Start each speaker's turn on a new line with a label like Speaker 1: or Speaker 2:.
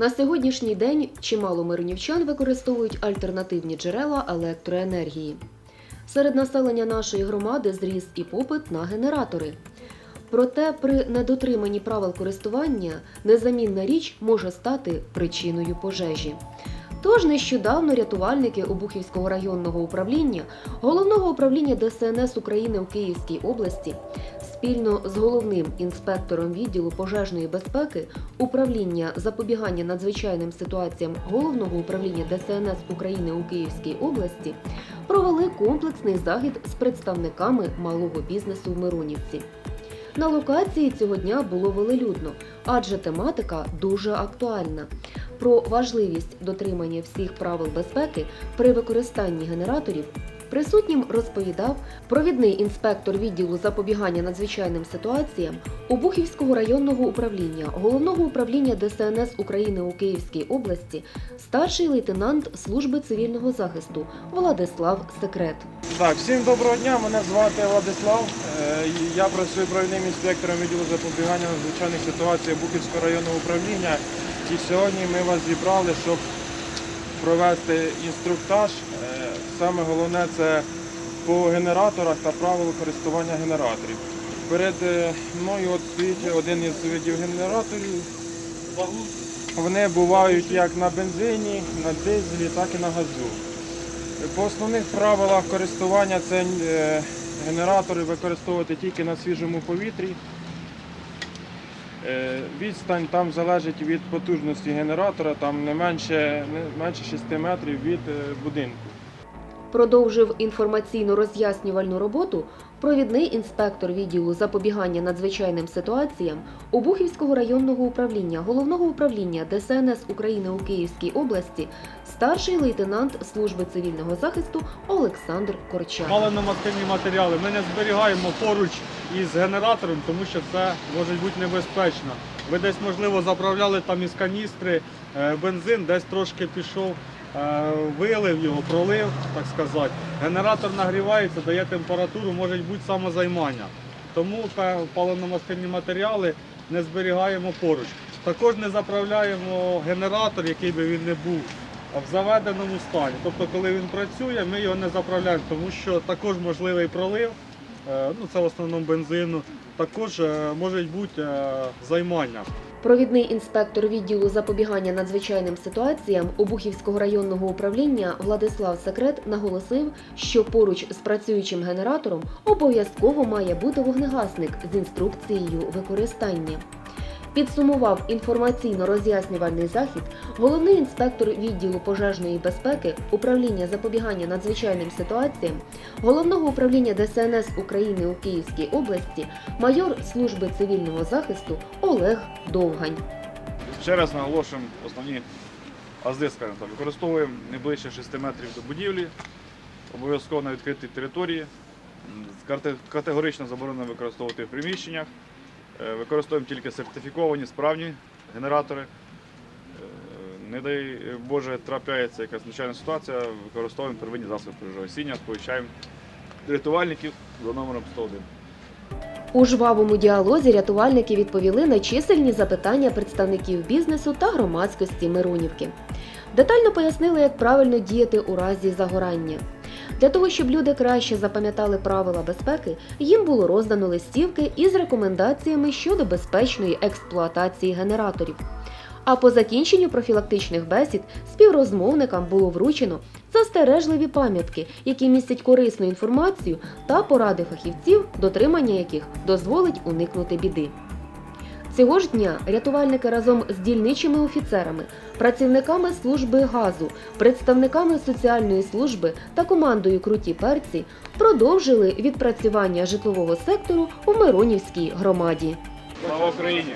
Speaker 1: На сьогоднішній день чимало мирнівчан використовують альтернативні джерела електроенергії. Серед населення нашої громади зріс і попит на генератори. Проте при недотриманні правил користування незамінна річ може стати причиною пожежі. Тож нещодавно рятувальники Обухівського районного управління, головного управління ДСНС України у Київській області, спільно з головним інспектором відділу пожежної безпеки управління запобігання надзвичайним ситуаціям головного управління ДСНС України у Київській області провели комплексний захід з представниками малого бізнесу в Миронівці. На локації цього дня було велелюдно, адже тематика дуже актуальна. Про важливість дотримання всіх правил безпеки при використанні генераторів присутнім розповідав провідний інспектор відділу запобігання надзвичайним ситуаціям Обухівського районного управління головного управління ДСНС України у Київській області, старший лейтенант служби цивільного захисту Владислав Секрет.
Speaker 2: Так, всім доброго дня. Мене звати Владислав. Я працюю провідним інспектором відділу запобігання надзвичайних ситуацій Бухівського районного управління. І сьогодні ми вас зібрали, щоб провести інструктаж. Е, Саме головне це по генераторах та правилу користування генераторів. Перед е, мною от стоїть один із видів генераторів. Вони бувають як на бензині, на дизелі, так і на газу. По основних правилах користування це е, генератори використовувати тільки на свіжому повітрі. Е, Відстань там залежить від потужності генератора, там не менше, не менше 6 метрів від е, будинку.
Speaker 1: Продовжив інформаційно роз'яснювальну роботу провідний інспектор відділу запобігання надзвичайним ситуаціям Обухівського районного управління головного управління ДСНС України у Київській області, старший лейтенант служби цивільного захисту Олександр Корчак.
Speaker 3: Паливно-мастильні матеріали ми не зберігаємо поруч із генератором, тому що це може бути небезпечно. Ви десь, можливо, заправляли там із каністри е, бензин, десь трошки пішов, вилив його, пролив, так сказати. Генератор нагрівається, дає температуру, може бути самозаймання. Тому паливно-мастильні матеріали не зберігаємо поруч. Також не заправляємо генератор, який би він не був, в заведеному стані. Тобто, коли він працює, ми його не заправляємо, тому що також можливий пролив, е, ну це в основному бензину, також е, може бути е, займання.
Speaker 1: Провідний інспектор відділу запобігання надзвичайним ситуаціям Обухівського районного управління Владислав Секрет наголосив, що поруч з працюючим генератором обов'язково має бути вогнегасник з інструкцією використання. Підсумував інформаційно-роз'яснювальний захід головний інспектор відділу пожежної безпеки управління запобігання надзвичайним ситуаціям головного управління ДСНС України у Київській області майор служби цивільного захисту Олег Довгань.
Speaker 4: Ще раз наголошуємо основні азди, скажімо так. Використовуємо не ближче 6 метрів до будівлі, обов'язково на відкритій території. Категорично заборонено використовувати в приміщеннях. Е, Використовуємо тільки сертифіковані, справні генератори. Е, Не дай Боже, трапляється якась надзвичайна ситуація, використовуємо первинні засоби пожежогасіння, сповіщаємо рятувальників за номером 101.
Speaker 1: У жвавому діалозі рятувальники відповіли на чисельні запитання представників бізнесу та громадськості Миронівки. Детально пояснили, як правильно діяти у разі загорання. Для того, щоб люди краще запам'ятали правила безпеки, їм було роздано листівки із рекомендаціями щодо безпечної експлуатації генераторів. А по закінченню профілактичних бесід співрозмовникам було вручено застережливі пам'ятки, які містять корисну інформацію та поради фахівців, дотримання яких дозволить уникнути біди. Цього ж дня рятувальники разом з дільничими офіцерами, працівниками служби газу, представниками соціальної служби та командою Круті перці продовжили відпрацювання житлового сектору у Миронівській громаді.
Speaker 4: Слава Україні!